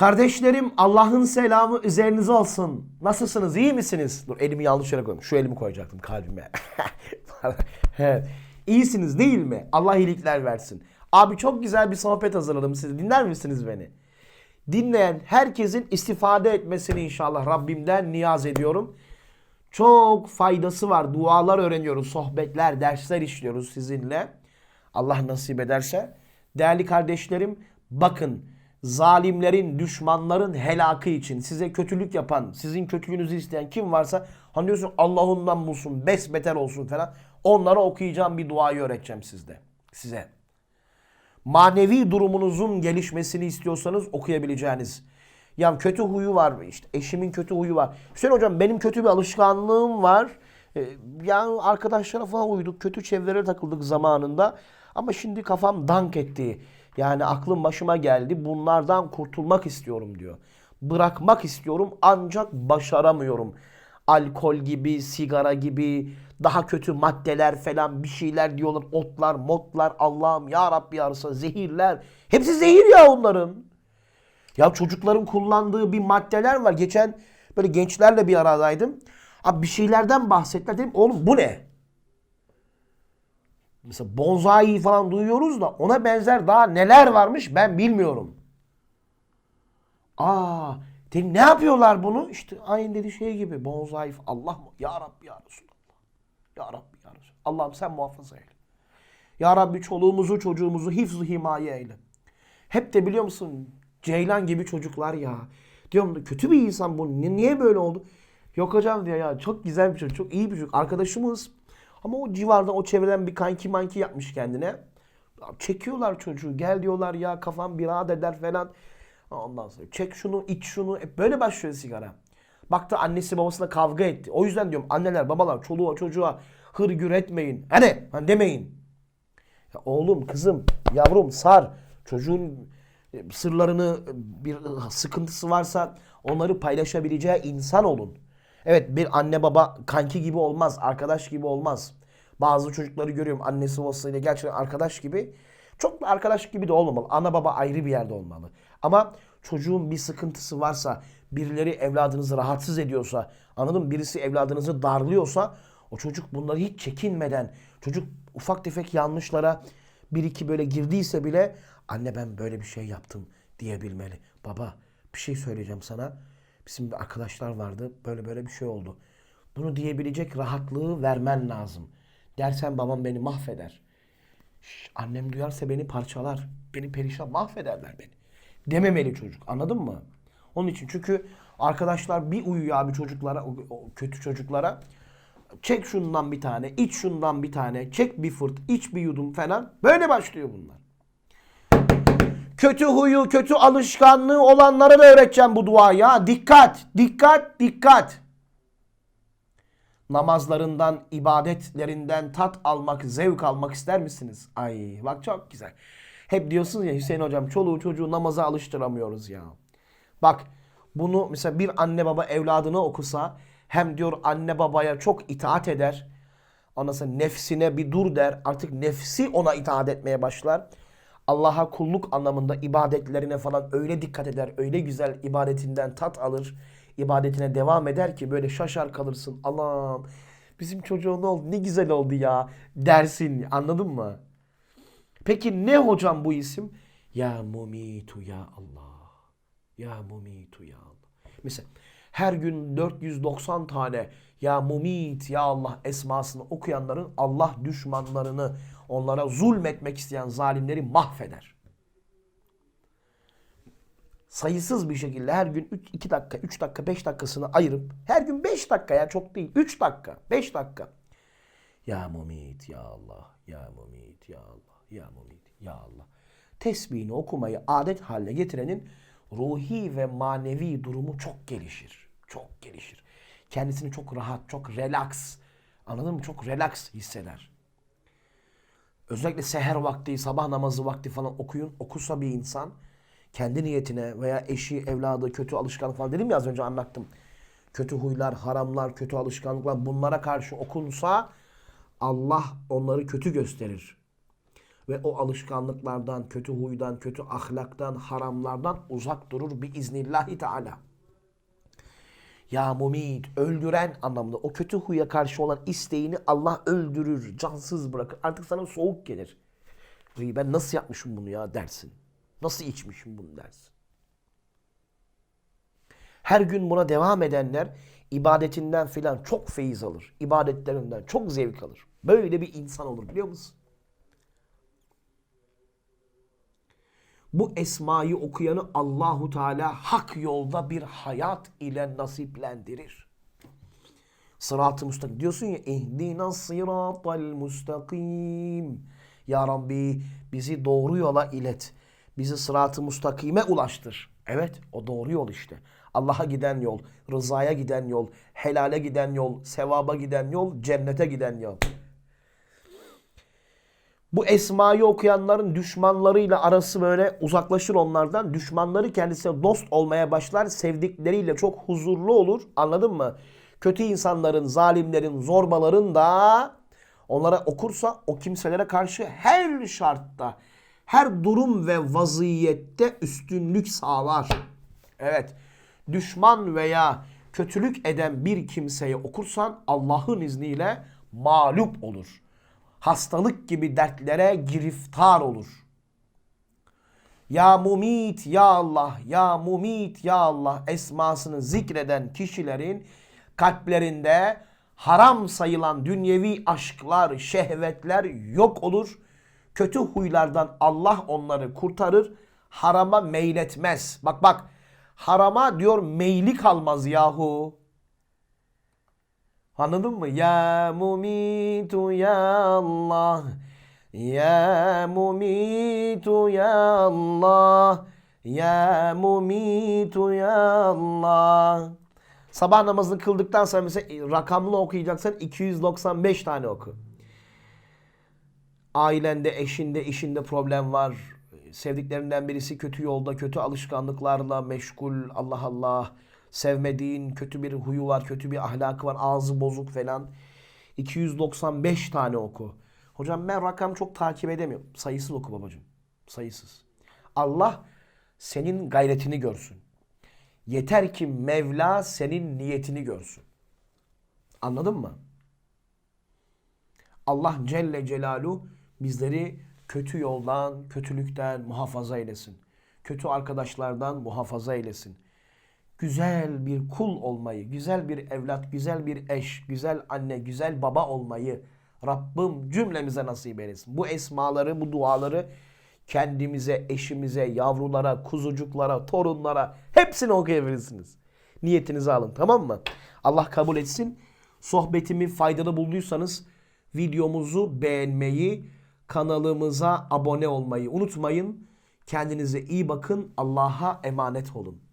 Kardeşlerim Allah'ın selamı üzerinize olsun. Nasılsınız? iyi misiniz? Dur elimi yanlış yere koydum. Şu elimi koyacaktım kalbime. İyisiniz değil mi? Allah iyilikler versin. Abi çok güzel bir sohbet hazırladım size. Dinler misiniz beni? Dinleyen herkesin istifade etmesini inşallah Rabbimden niyaz ediyorum. Çok faydası var. Dualar öğreniyoruz, sohbetler, dersler işliyoruz sizinle. Allah nasip ederse. Değerli kardeşlerim, bakın zalimlerin, düşmanların helakı için size kötülük yapan, sizin kötülüğünüzü isteyen kim varsa hani diyorsun Allah ondan bulsun, besbeter olsun falan. Onlara okuyacağım bir duayı öğreteceğim sizde. Size. Manevi durumunuzun gelişmesini istiyorsanız okuyabileceğiniz. Ya kötü huyu var işte eşimin kötü huyu var. Hüseyin hocam benim kötü bir alışkanlığım var. Ee, yani arkadaşlara falan uyduk. Kötü çevrelere takıldık zamanında. Ama şimdi kafam dank etti. Yani aklım başıma geldi. Bunlardan kurtulmak istiyorum diyor. Bırakmak istiyorum ancak başaramıyorum. Alkol gibi, sigara gibi, daha kötü maddeler falan bir şeyler diyorlar. Otlar, motlar, Allah'ım ya Rabbi yarısı zehirler. Hepsi zehir ya onların. Ya çocukların kullandığı bir maddeler var. Geçen böyle gençlerle bir aradaydım. Abi bir şeylerden bahsettiler. Dedim oğlum bu ne? Mesela bonsai falan duyuyoruz da ona benzer daha neler varmış ben bilmiyorum. Aa, dedim ne yapıyorlar bunu? İşte aynı dedi şey gibi bonsai Allah mı? Ya Rabbi ya Resulallah. Ya Rabbi ya Resulallah. Allah'ım sen muhafaza eyle. Ya Rabbi çoluğumuzu çocuğumuzu hifz himaye eyle. Hep de biliyor musun Ceylan gibi çocuklar ya. Diyorum kötü bir insan bu. Ni- Niye böyle oldu? Yok hocam diyor ya çok güzel bir çocuk. Çok iyi bir çocuk. Arkadaşımız. Ama o civarda o çevreden bir kanki manki yapmış kendine. Çekiyorlar çocuğu. Gel diyorlar ya kafam bir eder falan. Ondan sonra çek şunu iç şunu. Hep böyle başlıyor sigara. Baktı annesi babasına kavga etti. O yüzden diyorum anneler babalar çoluğa çocuğa hır gür etmeyin. Hani, hani demeyin. Ya oğlum, kızım, yavrum sar. Çocuğun e, sırlarını e, bir sıkıntısı varsa onları paylaşabileceği insan olun. Evet bir anne baba kanki gibi olmaz, arkadaş gibi olmaz. Bazı çocukları görüyorum annesi babasıyla gerçekten arkadaş gibi. Çok da arkadaş gibi de olmamalı. Ana baba ayrı bir yerde olmalı. Ama çocuğun bir sıkıntısı varsa, birileri evladınızı rahatsız ediyorsa, anladın mı? Birisi evladınızı darlıyorsa o çocuk bunları hiç çekinmeden, çocuk ufak tefek yanlışlara bir iki böyle girdiyse bile anne ben böyle bir şey yaptım diyebilmeli. Baba bir şey söyleyeceğim sana. Bizim bir arkadaşlar vardı. Böyle böyle bir şey oldu. Bunu diyebilecek rahatlığı vermen lazım. Dersen babam beni mahveder. Şş, annem duyarsa beni parçalar. Beni perişan mahvederler beni. Dememeli çocuk. Anladın mı? Onun için çünkü arkadaşlar bir uyuyor abi çocuklara, o kötü çocuklara. Çek şundan bir tane, iç şundan bir tane, çek bir fırt, iç bir yudum falan. Böyle başlıyor bunlar. Kötü huyu, kötü alışkanlığı olanlara da öğreteceğim bu duayı. Dikkat, dikkat, dikkat. Namazlarından, ibadetlerinden tat almak, zevk almak ister misiniz? Ay bak çok güzel. Hep diyorsunuz ya Hüseyin hocam çoluğu çocuğu namaza alıştıramıyoruz ya. Bak bunu mesela bir anne baba evladına okusa hem diyor anne babaya çok itaat eder. Ondan sonra nefsine bir dur der. Artık nefsi ona itaat etmeye başlar. Allah'a kulluk anlamında ibadetlerine falan öyle dikkat eder. Öyle güzel ibadetinden tat alır. ibadetine devam eder ki böyle şaşar kalırsın. Allah'ım bizim çocuğun oldu ne güzel oldu ya dersin. Anladın mı? Peki ne hocam bu isim? Ya mumitu ya Allah. Ya mumitu ya Allah. Mesela her gün 490 tane ya mumit ya Allah esmasını okuyanların Allah düşmanlarını onlara zulmetmek isteyen zalimleri mahveder. Sayısız bir şekilde her gün 2 dakika, 3 dakika, 5 dakikasını ayırıp her gün 5 dakika ya çok değil 3 dakika, 5 dakika. Ya mumit ya Allah, ya mumit ya Allah, ya mumit ya Allah. Tesbihini okumayı adet haline getirenin ruhi ve manevi durumu çok gelişir. Çok gelişir. Kendisini çok rahat, çok relax, anladın mı? Çok relax hisseder. Özellikle seher vakti, sabah namazı vakti falan okuyun. Okusa bir insan kendi niyetine veya eşi, evladı, kötü alışkanlık falan dedim ya az önce anlattım. Kötü huylar, haramlar, kötü alışkanlıklar bunlara karşı okunsa Allah onları kötü gösterir. Ve o alışkanlıklardan, kötü huydan, kötü ahlaktan, haramlardan uzak durur biiznillahi teala. Ya mumit, öldüren anlamında o kötü huya karşı olan isteğini Allah öldürür, cansız bırakır. Artık sana soğuk gelir. "Vay, Ben nasıl yapmışım bunu ya dersin. Nasıl içmişim bunu dersin. Her gün buna devam edenler ibadetinden filan çok feyiz alır. İbadetlerinden çok zevk alır. Böyle bir insan olur biliyor musun? Bu esmayı okuyanı Allahu Teala hak yolda bir hayat ile nasiplendirir. Sırat-ı müstakim. Diyorsun ya ihdina sıratal müstakim. Ya Rabbi bizi doğru yola ilet. Bizi sırat-ı müstakime ulaştır. Evet o doğru yol işte. Allah'a giden yol, rızaya giden yol, helale giden yol, sevaba giden yol, cennete giden yol. Bu esmayı okuyanların düşmanlarıyla arası böyle uzaklaşır onlardan. Düşmanları kendisine dost olmaya başlar. Sevdikleriyle çok huzurlu olur. Anladın mı? Kötü insanların, zalimlerin, zorbaların da onlara okursa o kimselere karşı her şartta, her durum ve vaziyette üstünlük sağlar. Evet. Düşman veya kötülük eden bir kimseye okursan Allah'ın izniyle mağlup olur hastalık gibi dertlere giriftar olur. Ya Mumit ya Allah, ya Mumit ya Allah esmasını zikreden kişilerin kalplerinde haram sayılan dünyevi aşklar, şehvetler yok olur. Kötü huylardan Allah onları kurtarır. Harama meyletmez. Bak bak harama diyor meyli kalmaz yahu. Anladın mı? Ya mumitu ya Allah. Ya mumitu ya Allah. Ya mumitu ya Allah. Sabah namazını kıldıktan sonra mesela rakamlı okuyacaksan 295 tane oku. Ailende, eşinde, işinde problem var. Sevdiklerinden birisi kötü yolda, kötü alışkanlıklarla meşgul. Allah Allah sevmediğin kötü bir huyu var, kötü bir ahlakı var, ağzı bozuk falan. 295 tane oku. Hocam ben rakam çok takip edemiyorum. Sayısız oku babacığım. Sayısız. Allah senin gayretini görsün. Yeter ki Mevla senin niyetini görsün. Anladın mı? Allah Celle Celalu bizleri kötü yoldan, kötülükten muhafaza eylesin. Kötü arkadaşlardan muhafaza eylesin güzel bir kul olmayı, güzel bir evlat, güzel bir eş, güzel anne, güzel baba olmayı Rabbim cümlemize nasip eylesin. Bu esmaları, bu duaları kendimize, eşimize, yavrulara, kuzucuklara, torunlara hepsini okuyabilirsiniz. Niyetinizi alın tamam mı? Allah kabul etsin. Sohbetimi faydalı bulduysanız videomuzu beğenmeyi, kanalımıza abone olmayı unutmayın. Kendinize iyi bakın. Allah'a emanet olun.